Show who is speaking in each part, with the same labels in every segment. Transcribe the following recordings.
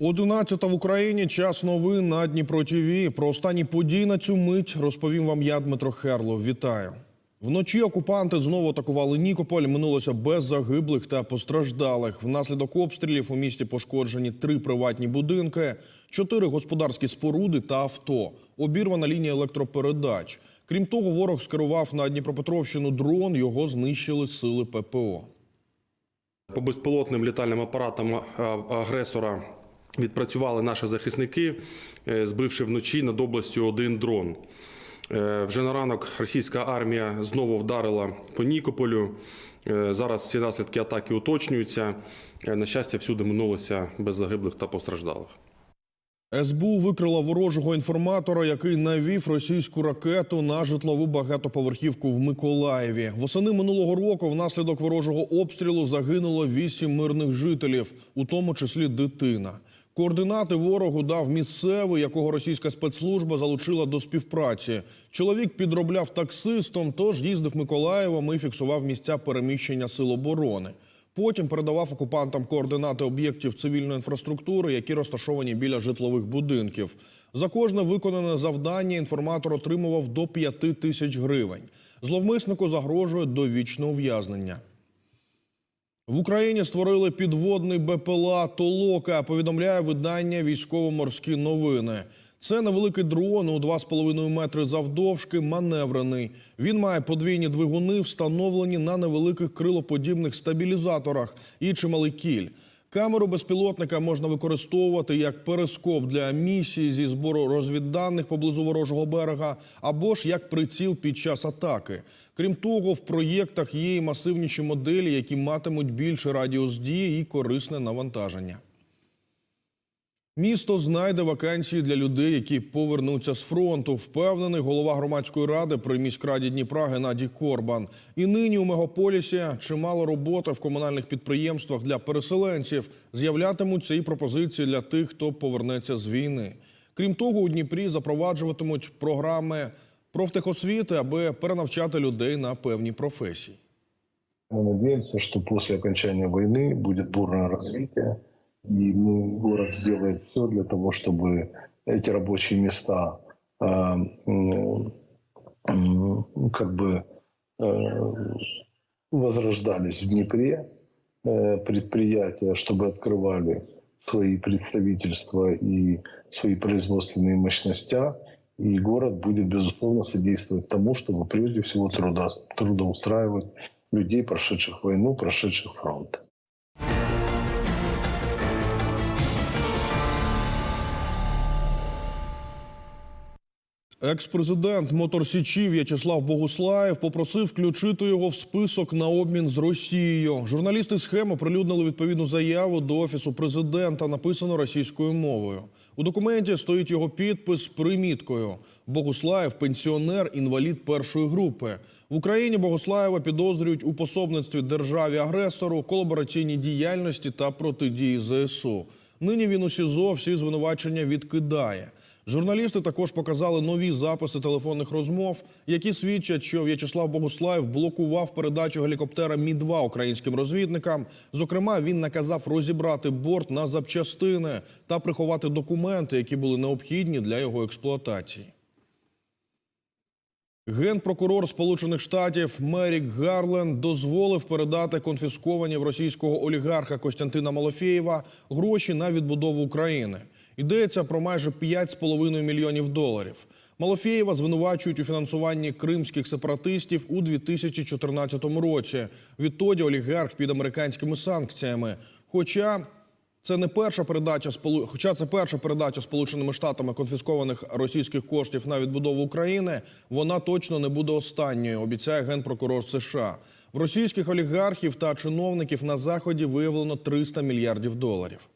Speaker 1: Одинадцята в Україні. Час новин на Дніпро ТВ. Про останні події на цю мить розповім вам я, Дмитро Херлов. Вітаю. Вночі окупанти знову атакували Нікополь. Минулося без загиблих та постраждалих. Внаслідок обстрілів у місті пошкоджені три приватні будинки, чотири господарські споруди та авто. Обірвана лінія електропередач. Крім того, ворог скерував на Дніпропетровщину дрон. Його знищили сили ППО.
Speaker 2: По безпілотним літальним апаратам агресора відпрацювали наші захисники, е, збивши вночі над областю один дрон. Е, Вже на ранок російська армія знову вдарила по Нікополю. Е, Зараз всі наслідки атаки уточнюються. На щастя, всюди минулося без загиблих та постраждалих.
Speaker 1: СБУ викрила ворожого інформатора, який навів російську ракету на житлову багатоповерхівку в Миколаєві. Восени минулого року внаслідок ворожого обстрілу загинуло вісім мирних жителів, у тому числі дитина. Координати ворогу дав місцевий, якого російська спецслужба залучила до співпраці. Чоловік підробляв таксистом, тож їздив Миколаєвом і фіксував місця переміщення сил оборони. Потім передавав окупантам координати об'єктів цивільної інфраструктури, які розташовані біля житлових будинків. За кожне виконане завдання інформатор отримував до 5 тисяч гривень. Зловмиснику загрожує довічне ув'язнення. В Україні створили підводний БПЛА Толока. Повідомляє видання Військово-морські новини. Це невеликий дрон у 2,5 метри завдовжки, маневрений. Він має подвійні двигуни, встановлені на невеликих крилоподібних стабілізаторах і чималий кіль. Камеру безпілотника можна використовувати як перископ для місії зі збору розвідданих поблизу ворожого берега, або ж як приціл під час атаки. Крім того, в проєктах є і масивніші моделі, які матимуть більший радіус дії і корисне навантаження. Місто знайде вакансії для людей, які повернуться з фронту. Впевнений голова громадської ради при міськраді Дніпра Геннадій Корбан. І нині у мегаполісі чимало роботи в комунальних підприємствах для переселенців. З'являтимуться і пропозиції для тих, хто повернеться з війни. Крім того, у Дніпрі запроваджуватимуть програми профтехосвіти, аби перенавчати людей на певні професії.
Speaker 3: Мы надеемся, что после окончания войны будет бурное развитие, и мы, город сделает все для того, чтобы эти рабочие места э, м, как бы э, возрождались в Днепре, э, предприятия, чтобы открывали свои представительства и свои производственные мощности, и город будет, безусловно, содействовать тому, чтобы прежде всего труда, трудоустраивать людей, прошедших войну, прошедших фронт.
Speaker 1: Екс-президент Моторсічі В'ячеслав Богуслаєв попросив включити його в список на обмін з Росією. Журналісти схеми прилюднили відповідну заяву до офісу президента, написано російською мовою. У документі стоїть його підпис приміткою. Богуслаєв пенсіонер, інвалід першої групи. В Україні Богуслаєва підозрюють у пособництві державі-агресору, колабораційній діяльності та протидії ЗСУ. Нині він у СІЗО всі звинувачення відкидає. Журналісти також показали нові записи телефонних розмов, які свідчать, що В'ячеслав Богуслаєв блокував передачу гелікоптера Мі-2 українським розвідникам. Зокрема, він наказав розібрати борт на запчастини та приховати документи, які були необхідні для його експлуатації. Генпрокурор Сполучених Штатів Мерік Гарлен дозволив передати конфісковані в російського олігарха Костянтина Малофєєва гроші на відбудову України. Йдеться про майже 5,5 мільйонів доларів. Малофєєва звинувачують у фінансуванні кримських сепаратистів у 2014 році. Відтоді олігарх під американськими санкціями. Хоча це не перша передача хоча це перша передача Сполученими Штатами конфіскованих російських коштів на відбудову України. Вона точно не буде останньою. Обіцяє генпрокурор США. В російських олігархів та чиновників на заході виявлено 300 мільярдів доларів.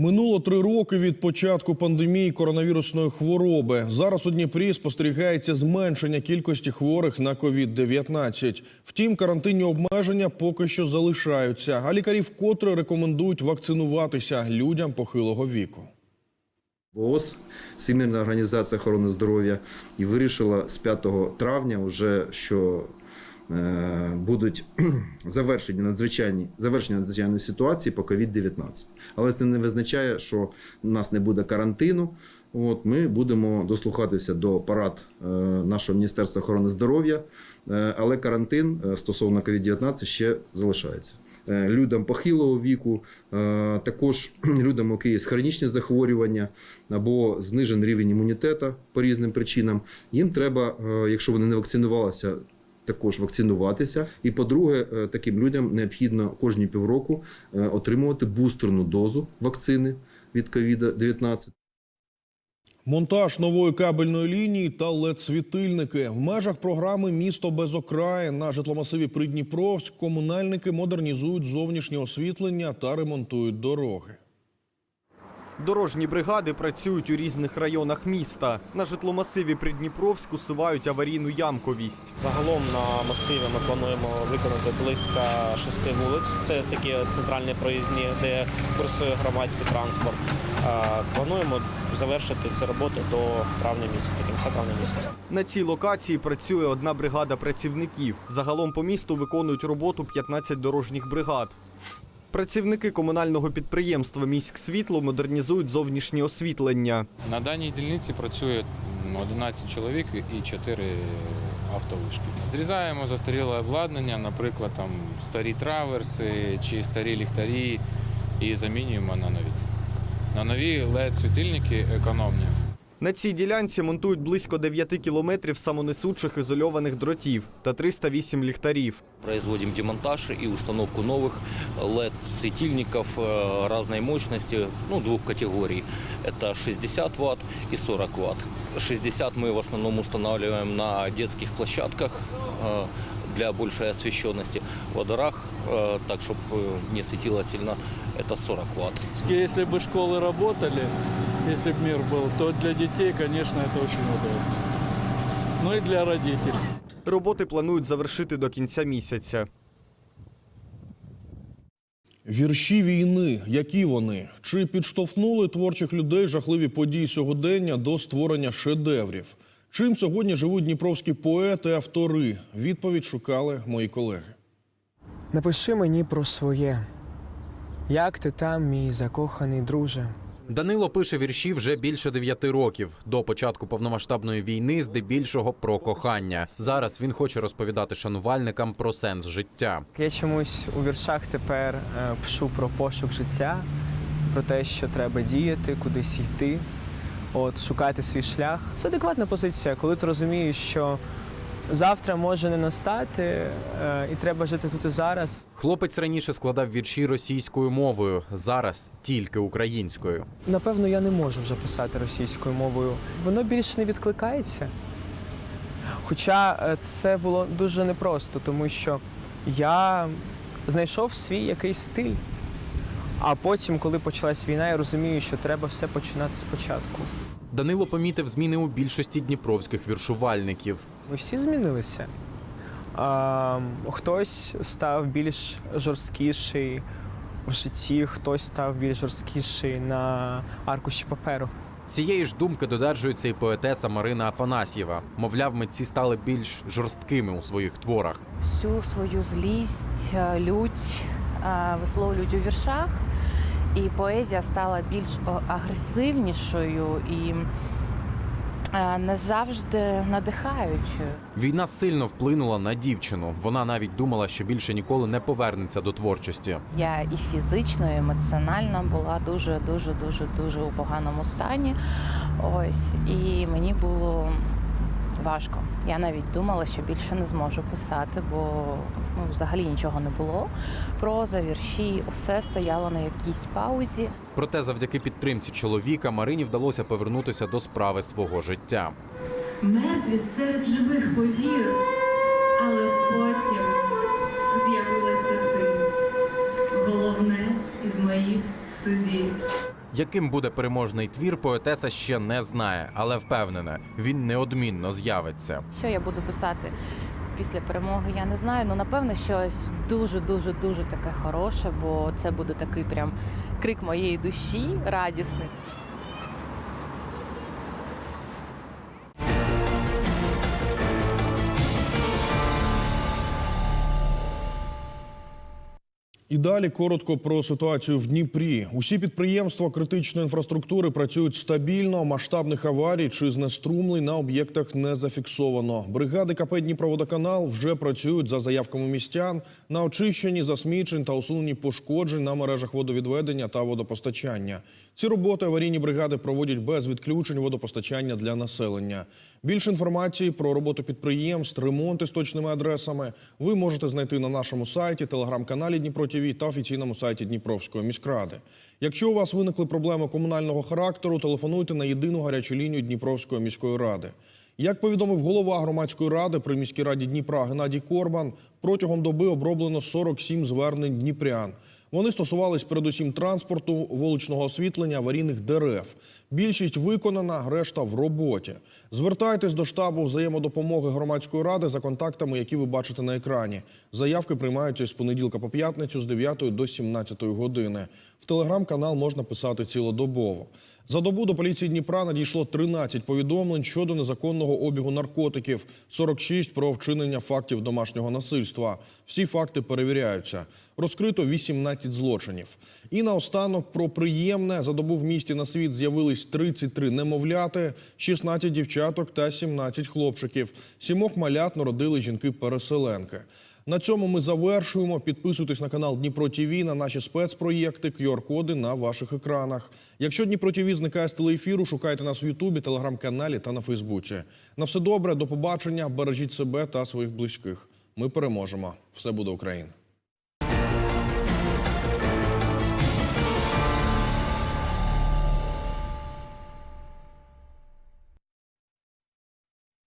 Speaker 1: Минуло три роки від початку пандемії коронавірусної хвороби. Зараз у Дніпрі спостерігається зменшення кількості хворих на COVID-19. Втім, карантинні обмеження поки що залишаються. А лікарі вкотре рекомендують вакцинуватися людям похилого віку.
Speaker 4: ВООЗ, Всемирна організація охорони здоров'я, і вирішила з 5 травня, вже що будуть завершені надзвичайні завершення надзвичайної ситуації по COVID-19. Але це не визначає, що у нас не буде карантину. От ми будемо дослухатися до парад е, нашого міністерства охорони здоров'я, е, але карантин е, стосовно COVID-19 ще залишається. Е, Людям похилого віку, е, також людям, у яких є хронічні захворювання або знижений рівень імунітету по різним причинам. Їм треба, е, якщо вони не вакцинувалися, також вакцинуватися. І по-друге, е, таким людям необхідно кожні півроку е, отримувати бустерну дозу вакцини від COVID-19.
Speaker 1: Монтаж нової кабельної лінії та LED-світильники. В межах програми Місто без окраїн на житломасиві Придніпровськ комунальники модернізують зовнішнє освітлення та ремонтують дороги.
Speaker 5: Дорожні бригади працюють у різних районах міста. На житломасиві Придніпровськ усувають аварійну ямковість.
Speaker 6: Загалом на масиві ми плануємо виконати близько шести вулиць. Це такі центральні проїзні, де курсує громадський транспорт. Плануємо завершити ці роботи до травня місяця, до кінця травня місяця.
Speaker 5: На цій локації працює одна бригада працівників. Загалом по місту виконують роботу 15 дорожніх бригад. Працівники комунального підприємства «Міськсвітло» модернізують зовнішнє освітлення.
Speaker 7: На даній дільниці працює 11 чоловік і 4 автовишки. Зрізаємо застаріле обладнання, наприклад, там старі траверси чи старі ліхтарі, і замінюємо на нові. На нові LED-світильники економні.
Speaker 5: На цій ділянці монтують близько 9 кілометрів самонесучих ізольованих дротів та 308 ліхтарів.
Speaker 8: Производим демонтаж и установку новых LED-светильников э, разной мощности, ну, двух категорий. Это 60 Вт и 40 Вт. 60 мы в основном устанавливаем на детских площадках э, для большей освещенности. Во дворах, э, так, чтобы не светило сильно, это 40 Вт.
Speaker 9: Если бы школы работали, если бы мир был, то для детей, конечно, это очень удобно. Ну и для родителей.
Speaker 5: Роботи планують завершити до кінця місяця.
Speaker 1: Вірші війни, які вони? Чи підштовхнули творчих людей жахливі події сьогодення до створення шедеврів? Чим сьогодні живуть дніпровські поети, автори? Відповідь шукали мої колеги.
Speaker 10: Напиши мені про своє. Як ти там, мій закоханий друже?
Speaker 11: Данило пише вірші вже більше дев'яти років до початку повномасштабної війни, здебільшого про кохання. Зараз він хоче розповідати шанувальникам про сенс життя.
Speaker 10: Я чомусь у віршах тепер е, пишу про пошук життя, про те, що треба діяти, кудись йти, от шукати свій шлях. Це адекватна позиція, коли ти розумієш, що завтра може не настати, е, і треба жити тут і зараз.
Speaker 11: Хлопець раніше складав вірші російською мовою, зараз тільки українською.
Speaker 10: Напевно, я не можу вже писати російською мовою. Воно більше не відкликається. Хоча е, це було дуже непросто, тому що я знайшов свій якийсь стиль. А потім, коли почалась війна, я розумію, що треба все починати спочатку.
Speaker 11: Данило помітив зміни у більшості дніпровських віршувальників.
Speaker 10: Ми всі змінилися. А, хтось став більш жорсткіший в житті, хтось став більш жорсткіший на аркуші паперу.
Speaker 11: Цієї ж думки додержується і поетеса Марина Афанасьєва. Мовляв, митці стали більш жорсткими у своїх творах.
Speaker 12: всю свою злість, е, лють е, висловлюють у віршах, і поезія стала більш агресивнішою і не завжди надихаючою.
Speaker 11: Війна сильно вплинула на дівчину. Вона навіть думала, що більше ніколи не повернеться до творчості.
Speaker 12: Я і фізично, і емоціонально була дуже, дуже, дуже, дуже у поганому стані. Ось і мені було важко. Я навіть думала, що більше не зможу писати, бо ну, взагалі нічого не було. Проза, вірші, усе стояло на якійсь паузі.
Speaker 11: Проте, завдяки підтримці чоловіка, Марині вдалося повернутися до справи свого життя.
Speaker 13: Мертві серед живих повір, але потім з'явилася ти, головне із моїх сузір'їв.
Speaker 11: Яким буде переможний твір, поетеса ще не знає, але впевнена, він неодмінно з'явиться.
Speaker 12: Що я буду писати після перемоги, я не знаю. Ну напевно, щось дуже, дуже, дуже таке хороше, бо це буде такий прям крик моєї душі, радісний.
Speaker 1: І далі коротко про ситуацію в Дніпрі. Усі підприємства критичної інфраструктури працюють стабільно. Масштабних аварій чи знеструмлень на об'єктах не зафіксовано. Бригади КП Дніпроводоканал вже працюють за заявками містян на очищенні засмічень та усуненні пошкоджень на мережах водовідведення та водопостачання. Ці роботи аварійні бригади проводять без відключень водопостачання для населення. Більше інформації про роботу підприємств, ремонти з точними адресами ви можете знайти на нашому сайті, телеграм-каналі Дніпро ТІВІ та офіційному сайті Дніпровської міськради. Якщо у вас виникли проблеми комунального характеру, телефонуйте на єдину гарячу лінію Дніпровської міської ради. Як повідомив голова громадської ради при міській раді Дніпра Геннадій Корбан, протягом доби оброблено 47 звернень дніпрян. Вони стосувались передусім транспорту, вуличного освітлення, аварійних дерев. Більшість виконана, решта в роботі. Звертайтесь до штабу взаємодопомоги громадської ради за контактами, які ви бачите на екрані. Заявки приймаються з понеділка по п'ятницю з 9 до 17 години. В телеграм-канал можна писати цілодобово. За добу до поліції Дніпра надійшло 13 повідомлень щодо незаконного обігу наркотиків, 46 про вчинення фактів домашнього насильства. Всі факти перевіряються. Розкрито 18 злочинів. І наостанок про приємне. За добу в місті на світ з'явились 33 немовляти, 16 дівчаток та 17 хлопчиків. Сімох малят народили жінки-переселенки. На цьому ми завершуємо. Підписуйтесь на канал Дніпро ТІВІ, на наші спецпроєкти, QR-коди на ваших екранах. Якщо Дніпро ТІВІ зникає з телеефіру, шукайте нас в Ютубі, телеграм-каналі та на Фейсбуці. На все добре, до побачення, бережіть себе та своїх близьких. Ми переможемо. Все буде Україна.